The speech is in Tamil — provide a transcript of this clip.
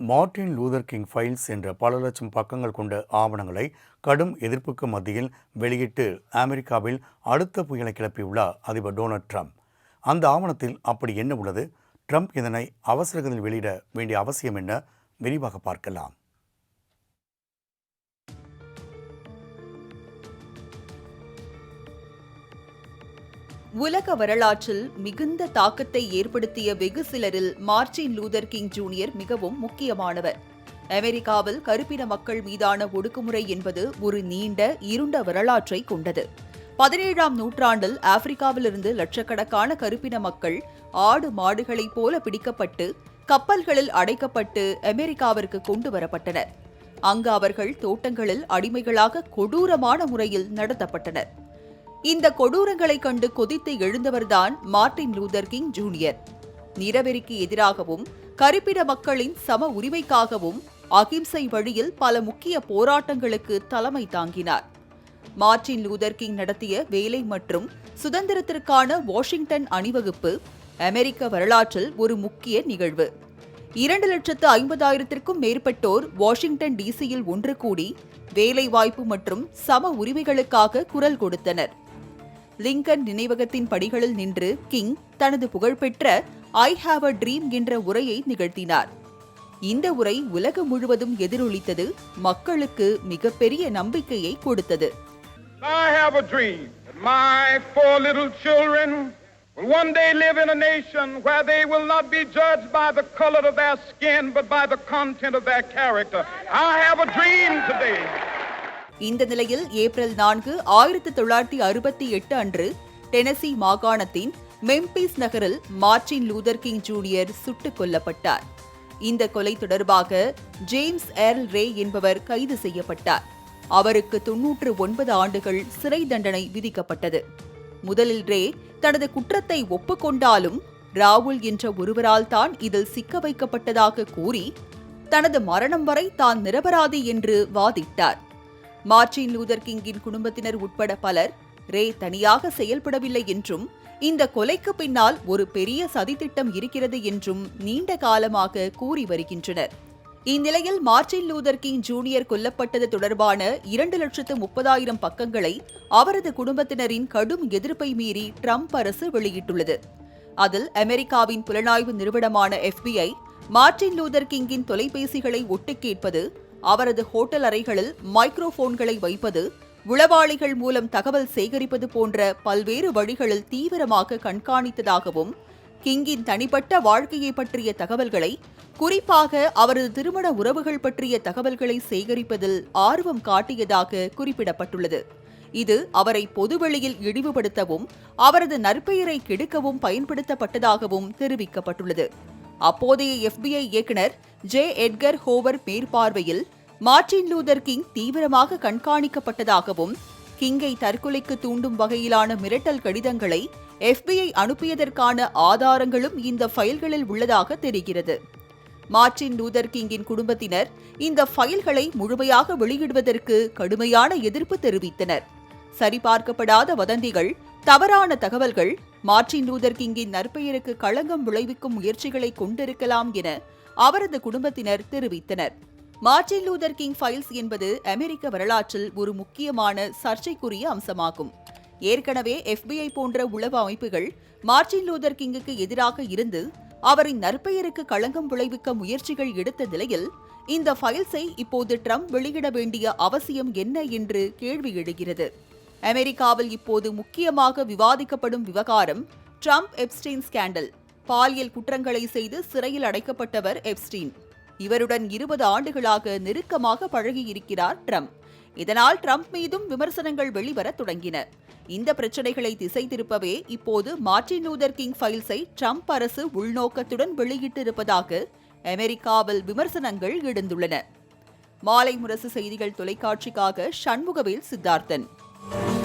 மார்ட்டின் லூதர் கிங் ஃபைல்ஸ் என்ற பல லட்சம் பக்கங்கள் கொண்ட ஆவணங்களை கடும் எதிர்ப்புக்கு மத்தியில் வெளியிட்டு அமெரிக்காவில் அடுத்த புயலை கிளப்பியுள்ளார் அதிபர் டொனால்ட் ட்ரம்ப். அந்த ஆவணத்தில் அப்படி என்ன உள்ளது? ட்ரம்ப் இதனை அவசரகதில் வெளியிட வேண்டிய அவசியம் என்ன? விரிவாக பார்க்கலாம். உலக வரலாற்றில் மிகுந்த தாக்கத்தை ஏற்படுத்திய வெகு சிலரில் மார்ச்சின் லூதர் கிங் ஜூனியர் மிகவும் முக்கியமானவர். அமெரிக்காவில் கருப்பின மக்கள் மீதான ஒடுக்குமுறை என்பது ஒரு நீண்ட இருண்ட வரலாற்றை கொண்டது. பதினேழாம் நூற்றாண்டில் ஆப்பிரிக்காவிலிருந்து லட்சக்கணக்கான கருப்பின மக்கள் ஆடு மாடுகளைப் போல பிடிக்கப்பட்டு கப்பல்களில் அடைக்கப்பட்டு அமெரிக்காவிற்கு கொண்டு வரப்பட்டனர். அங்கு அவர்கள் தோட்டங்களில் அடிமைகளாக கொடூரமான முறையில் நடத்தப்பட்டனர். இந்த கொடூரங்களைக் கண்டு கொதித்து எழுந்தவர்தான் மார்ட்டின் லூதர் கிங் ஜூனியர். நிறவெறிக்கு எதிராகவும் கருப்பிட மக்களின் சம உரிமைக்காகவும் அகிம்சை வழியில் பல முக்கிய போராட்டங்களுக்கு தலைமை தாங்கினார். மார்ட்டின் லூதர் கிங் நடத்திய வேலை மற்றும் சுதந்திரத்திற்கான வாஷிங்டன் அணிவகுப்பு அமெரிக்க வரலாற்றில் ஒரு முக்கிய நிகழ்வு. இரண்டு லட்சத்து ஐம்பதாயிரத்திற்கும் மேற்பட்டோர் வாஷிங்டன் டிசியில் ஒன்று கூடி வேலைவாய்ப்பு மற்றும் சம உரிமைகளுக்காக குரல் கொடுத்தனர். லிங்கன் நினைவகத்தின் படிகளில் நின்று கிங் தனது புகழ்பெற்ற ஐ ஹாவ் அ ட்ரீம் என்ற உரையை நிகழ்த்தினார் இந்த உரை உலகம் முழுவதும் எதிரொலித்தது மக்களுக்கு மிகப்பெரிய நம்பிக்கையை கொடுத்தது I have a dream that my four little children will one day live in a nation where they will not be judged by the color of their skin, but by the content of their character. I have a dream today. இந்த நிலையில் ஏப்ரல் நான்கு ஆயிரத்தி தொள்ளாயிரத்தி அறுபத்தி எட்டு அன்று டெனசி மாகாணத்தின் மெம்பிஸ் நகரில் மார்ட்டின் லூதர் கிங் ஜூனியர் சுட்டுக் கொல்லப்பட்டார். இந்த கொலை தொடர்பாக ஜேம்ஸ் ஏர்ல் ரே என்பவர் கைது செய்யப்பட்டார். அவருக்கு தொன்னூற்று ஒன்பது ஆண்டுகள் சிறை தண்டனை விதிக்கப்பட்டது. முதலில் ரே தனது குற்றத்தை ஒப்புக்கொண்டாலும் ராகுல் என்ற ஒருவரால் தான் இதில் சிக்க வைக்கப்பட்டதாக கூறி தனது மரணம் வரை தான் நிரபராதி என்று வாதிட்டார். மார்ட்டின் லூதர் கிங்கின் குடும்பத்தினர் உட்பட பலர் ரே தனியாக செயல்படவில்லை என்றும் இந்த கொலைக்கு பின்னால் ஒரு பெரிய சதித்திட்டம் இருக்கிறது என்றும் நீண்ட காலமாக கூறி வருகின்றனர். இந்நிலையில் மார்ட்டின் லூதர் கிங் ஜூனியர் கொல்லப்பட்டது தொடர்பான இரண்டு லட்சத்து முப்பதாயிரம் பக்கங்களை அவரது குடும்பத்தினரின் கடும் எதிர்ப்பை மீறி ட்ரம்ப் அரசு வெளியிட்டுள்ளது. அதில் அமெரிக்காவின் புலனாய்வு நிறுவனமான எஃபிஐ மார்ட்டின் லூதர் கிங்கின் தொலைபேசிகளை ஒட்டு கேட்பது அவரது ஹோட்டல் அறைகளில் மைக்ரோபோன்களை வைப்பது உளவாளிகள் மூலம் தகவல் சேகரிப்பது போன்ற பல்வேறு வழிகளில் தீவிரமாக கண்காணித்ததாகவும் கிங்கின் தனிப்பட்ட வாழ்க்கையை பற்றிய தகவல்களை குறிப்பாக அவரது திருமண உறவுகள் பற்றிய தகவல்களை சேகரிப்பதில் ஆர்வம் காட்டியதாக குறிப்பிடப்பட்டுள்ளது. இது அவரை பொதுவெளியில் இழிவுபடுத்தவும் அவரது நற்பெயரை கெடுக்கவும் பயன்படுத்தப்பட்டதாகவும் தெரிவிக்கப்பட்டுள்ளது. அப்போதைய எஃபிஐ இயக்குனர் ஜே எட்கர் ஹோவர் மேற்பார்வையில் மார்ட்டின் லூதர் கிங் தீவிரமாக கண்காணிக்கப்பட்டதாகவும் கிங்கை தற்கொலைக்கு தூண்டும் வகையிலான மிரட்டல் கடிதங்களை எஃபிஐ அனுப்பியதற்கான ஆதாரங்களும் இந்த ஃபைல்களில் உள்ளதாக தெரிகிறது. மார்ட்டின் லூதர் கிங்கின் குடும்பத்தினர் இந்த ஃபைல்களை முழுமையாக வெளியிடுவதற்கு கடுமையான எதிர்ப்பு தெரிவித்தனர். சரிபார்க்கப்படாத வதந்திகள் தவறான தகவல்கள் மார்ட்டின் லூதர் கிங்கின் நற்பெயருக்கு களங்கம் விளைவிக்கும் முயற்சிகளை கொண்டிருக்கலாம் என அவரது குடும்பத்தினர் தெரிவித்தனர். மார்ட்டின் லூதர் கிங் ஃபைல்ஸ் என்பது அமெரிக்க வரலாற்றில் ஒரு முக்கியமான சர்ச்சைக்குரிய அம்சமாகும். ஏற்கனவே எஃபிஐ போன்ற உளவு அமைப்புகள் மார்ட்டின் லூதர் கிங்குக்கு எதிராக இருந்து அவரின் நற்பெயருக்கு களங்கம் விளைவிக்க முயற்சிகள் எடுத்த நிலையில் இந்த ஃபைல்ஸை இப்போது ட்ரம்ப் வெளியிட வேண்டிய அவசியம் என்ன என்று கேள்வி எழுகிறது. அமெரிக்காவில் இப்போது முக்கியமாக விவாதிக்கப்படும் விவகாரம் ட்ரம்ப் எப்ஸ்டீன் ஸ்கேண்டல் பாலியல் குற்றங்களை செய்து சிறையில் அடைக்கப்பட்டவர் எப்ஸ்டீன். இவருடன் இருபது ஆண்டுகளாக நெருக்கமாக பழகியிருக்கிறார் ட்ரம்ப். இதனால் ட்ரம்ப் மீதும் விமர்சனங்கள் வெளிவரத் தொடங்கின. இந்த பிரச்சனைகளை திசை திருப்பவே இப்போது மார்டின் லூதர் கிங் ஃபைல்ஸை ட்ரம்ப் அரசு உள்நோக்கத்துடன் வெளியிட்டிருப்பதாக அமெரிக்காவில் விமர்சனங்கள் எழுந்துள்ளன. மாலை முரசு செய்திகள் தொலைக்காட்சிக்காக சண்முகவேல் சித்தார்த்தன். you